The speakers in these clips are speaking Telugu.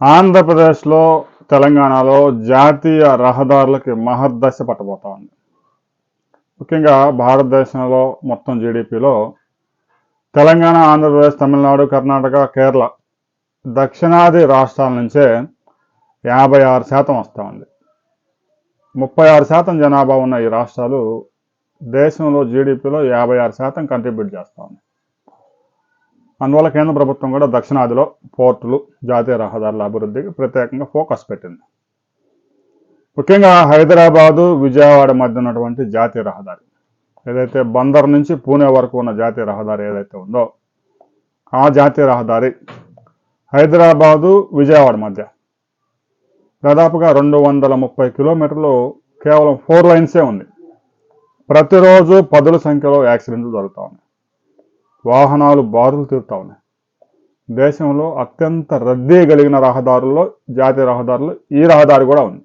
ఆంధ్రప్రదేశ్లో తెలంగాణలో జాతీయ రహదారులకి మహర్దశ పట్టబోతా ఉంది. ముఖ్యంగా భారతదేశంలో మొత్తం జీడిపిలో తెలంగాణ ఆంధ్రప్రదేశ్ తమిళనాడు కర్ణాటక కేరళ దక్షిణాది రాష్ట్రాల నుంచే యాభై ఆరు శాతం వస్తూ ఉంది. ముప్పై ఆరు శాతం జనాభా ఉన్న ఈ రాష్ట్రాలు దేశంలో జీడిపిలో యాభై ఆరు శాతం కంట్రిబ్యూట్ చేస్తూ ఉంది అందువల్ల కేంద్ర ప్రభుత్వం కూడా దక్షిణాదిలో పోర్టులు జాతీయ రహదారుల అభివృద్ధికి ప్రత్యేకంగా ఫోకస్ పెట్టింది. ముఖ్యంగా హైదరాబాదు విజయవాడ మధ్య ఉన్నటువంటి జాతీయ రహదారి. ఏదైతే బందర్ నుంచి పూణే వరకు ఉన్న జాతీయ రహదారి ఏదైతే ఉందో ఆ జాతీయ రహదారి హైదరాబాదు విజయవాడ మధ్య. దాదాపుగా రెండు వందల ముప్పై కిలోమీటర్లు కేవలం ఫోర్ లైన్సే ఉంది. ప్రతిరోజు పదుల సంఖ్యలో యాక్సిడెంట్లు జరుగుతూ ఉన్నాయి. వాహనాలు బారులు తీరుతా ఉన్నాయి. దేశంలో అత్యంత రద్దీ కలిగిన రహదారుల్లో జాతీయ రహదారులు ఈ రహదారి కూడా ఉంది.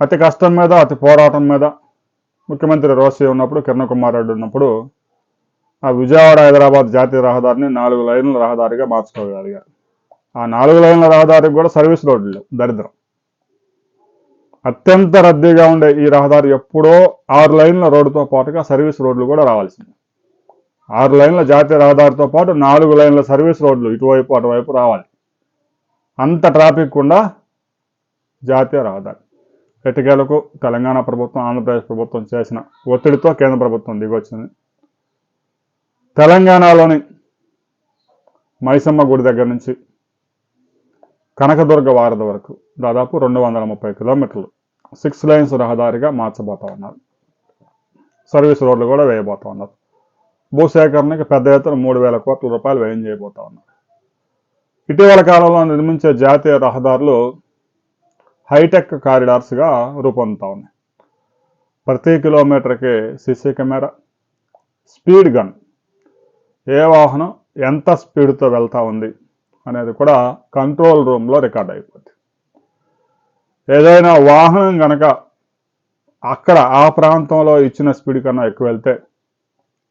అతి కష్టం మీద అతి పోరాటం మీద ముఖ్యమంత్రి రోసి ఉన్నప్పుడు కిరణ్ కుమార్ రెడ్డి ఉన్నప్పుడు ఆ విజయవాడ హైదరాబాద్ జాతీయ రహదారిని నాలుగు లైన్ల రహదారిగా మార్చుకోగలిగారు. ఆ నాలుగు లైన్ల రహదారికి కూడా సర్వీస్ రోడ్లు దరిద్రం. అత్యంత రద్దీగా ఉండే ఈ రహదారి ఎప్పుడో ఆరు లైన్ల రోడ్డుతో పాటుగా సర్వీస్ రోడ్లు కూడా రావాల్సింది. ఆరు లైన్ల జాతీయ రహదారితో పాటు నాలుగు లైన్ల సర్వీస్ రోడ్లు ఇటువైపు అటువైపు రావాలి. అంత ట్రాఫిక్ కూడా జాతీయ రహదారి. ఎటుకేలకు తెలంగాణ ప్రభుత్వం ఆంధ్రప్రదేశ్ ప్రభుత్వం చేసిన ఒత్తిడితో కేంద్ర ప్రభుత్వం దిగొచ్చింది. తెలంగాణలోని మైసమ్మ గుడి దగ్గర నుంచి కనకదుర్గ వారధి వరకు దాదాపు రెండు వందల ముప్పై కిలోమీటర్లు సిక్స్ లైన్స్ రహదారిగా మార్చబోతా ఉన్నారు. సర్వీస్ రోడ్లు కూడా వేయబోతా ఉన్నారు. భూసేకరణకి పెద్ద ఎత్తున మూడు వేల కోట్ల రూపాయలు వ్యయం చేయబోతా ఉన్నారు. ఇటీవల కాలంలో నిర్మించే జాతీయ రహదారులు హైటెక్ కారిడార్స్గా రూపొందుతా ఉన్నాయి. ప్రతి కిలోమీటర్కి సీసీ కెమెరా స్పీడ్ గన్ ఏ వాహనం ఎంత స్పీడ్తో వెళ్తూ ఉంది అనేది కూడా కంట్రోల్ రూమ్లో రికార్డ్ అయిపోద్ది. ఏదైనా వాహనం కనుక అక్కడ ఆ ప్రాంతంలో ఇచ్చిన స్పీడ్ కన్నా ఎక్కువ వెళ్తే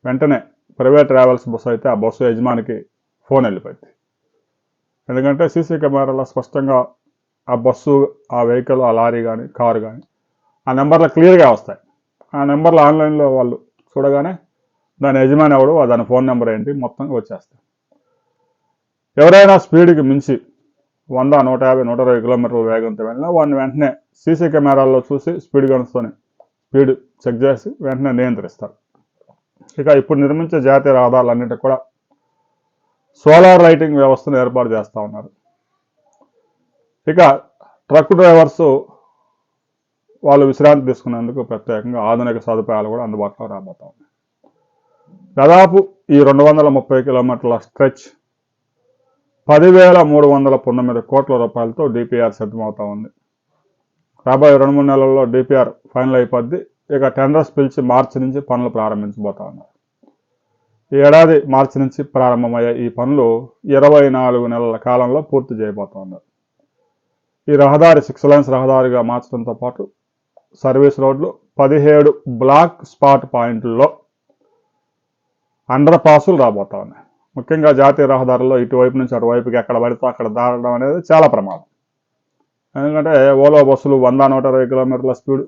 వెంటనే ప్రైవేట్ ట్రావెల్స్ బస్సు అయితే ఆ బస్సు యజమానికి ఫోన్ వెళ్ళిపోయింది. ఎందుకంటే సీసీ కెమెరాలో స్పష్టంగా ఆ బస్సు ఆ వెహికల్ ఆ లారీ కానీ కారు కానీ ఆ నెంబర్లు క్లియర్గా వస్తాయి. ఆ నెంబర్లు ఆన్లైన్లో వాళ్ళు చూడగానే దాని యజమాని ఎవడు దాని ఫోన్ నెంబర్ ఏంటి మొత్తం వచ్చేస్తాయి. ఎవరైనా స్పీడ్కి మించి వంద నూట యాభై నూట ఇరవై కిలోమీటర్ల వేగంతో వెళ్ళినా వాడిని వెంటనే సీసీ కెమెరాల్లో చూసి స్పీడ్ గన్స్తోని స్పీడ్ చెక్ చేసి వెంటనే నియంత్రిస్తారు. ఇక ఇప్పుడు నిర్మించే జాతీయ రహదారులన్నిటికి కూడా సోలార్ లైటింగ్ వ్యవస్థను ఏర్పాటు చేస్తూ ఉన్నారు. ఇక ట్రక్ డ్రైవర్స్ వాళ్ళు విశ్రాంతి తీసుకునేందుకు ప్రత్యేకంగా ఆధునిక సదుపాయాలు కూడా అందుబాటులో రాబోతా ఉన్నాయి. దాదాపు ఈ రెండు వందల ముప్పై కిలోమీటర్ల స్ట్రెచ్ పదివేల మూడు వందల పంతొమ్మిది కోట్ల రూపాయలతో డిపిఆర్ సిద్ధమవుతా ఉంది. రాబోయే రెండు మూడు నెలల్లో డిపిఆర్ ఫైనల్ అయిపోద్ది. ఇక టెండర్స్ పిలిచి మార్చి నుంచి పనులు ప్రారంభించబోతా ఉన్నారు ఈ ఏడాది మార్చి నుంచి ప్రారంభమయ్యే ఈ పనులు ఇరవై నాలుగు నెలల కాలంలో పూర్తి చేయబోతా ఉన్నారు ఈ రహదారి సిక్స్ లైన్స్ రహదారిగా మార్చడంతో పాటు సర్వీస్ రోడ్లు పదిహేడు బ్లాక్ స్పాట్ పాయింట్లలో అండర్ పాసులు రాబోతా ఉన్నాయి ముఖ్యంగా జాతీయ రహదారుల్లో ఇటువైపు నుంచి అటువైపుకి ఎక్కడ పడితే అక్కడ దాటడం అనేది చాలా ప్రమాదం. ఎందుకంటే ఓలో బస్సులు వంద నూట ఇరవై కిలోమీటర్ల స్పీడ్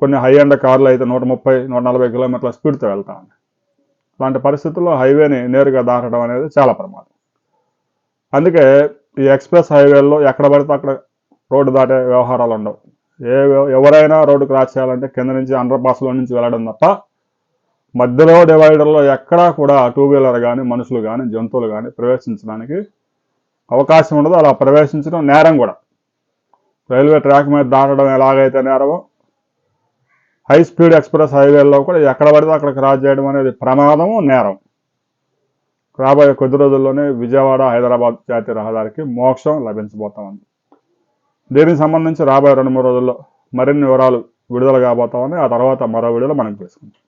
కొన్ని హై అండ్ కార్లు అయితే నూట ముప్పై నూట నలభై కిలోమీటర్ల స్పీడ్తో వెళ్తా ఉన్నాయి. అలాంటి పరిస్థితుల్లో హైవేని నేరుగా దాటడం అనేది చాలా ప్రమాదం. అందుకే ఈ ఎక్స్ప్రెస్ హైవేల్లో ఎక్కడ పడితే అక్కడ రోడ్డు దాటే వ్యవహారాలు ఉండవు. ఏ ఎవరైనా రోడ్డు క్రాస్ చేయాలంటే కింద నుంచి అండర్ పాస్లో నుంచి వెళ్ళడం తప్ప మధ్యలో డివైడర్లో ఎక్కడా కూడా టూ వీలర్ కానీ మనుషులు కానీ జంతువులు కానీ ప్రవేశించడానికి అవకాశం ఉండదు. అలా ప్రవేశించడం నేరం కూడా. రైల్వే ట్రాక్ మీద దాటడం ఎలాగైతే నేరమో హై స్పీడ్ ఎక్స్ప్రెస్ హైవేల్లో కూడా ఎక్కడ పడితే అక్కడ క్రాస్ చేయడం అనేది ప్రమాదము నేరం. రాబోయే కొద్ది రోజుల్లోనే విజయవాడ హైదరాబాద్ జాతీయ రహదారికి మోక్షం లభించబోతామని ఉంది దీనికి సంబంధించి రాబోయే రెండు మూడు రోజుల్లో మరిన్ని వివరాలు విడుదల కాబోతామని ఆ తర్వాత మరో వీడియోలో మనం తెలుసుకుంటాం.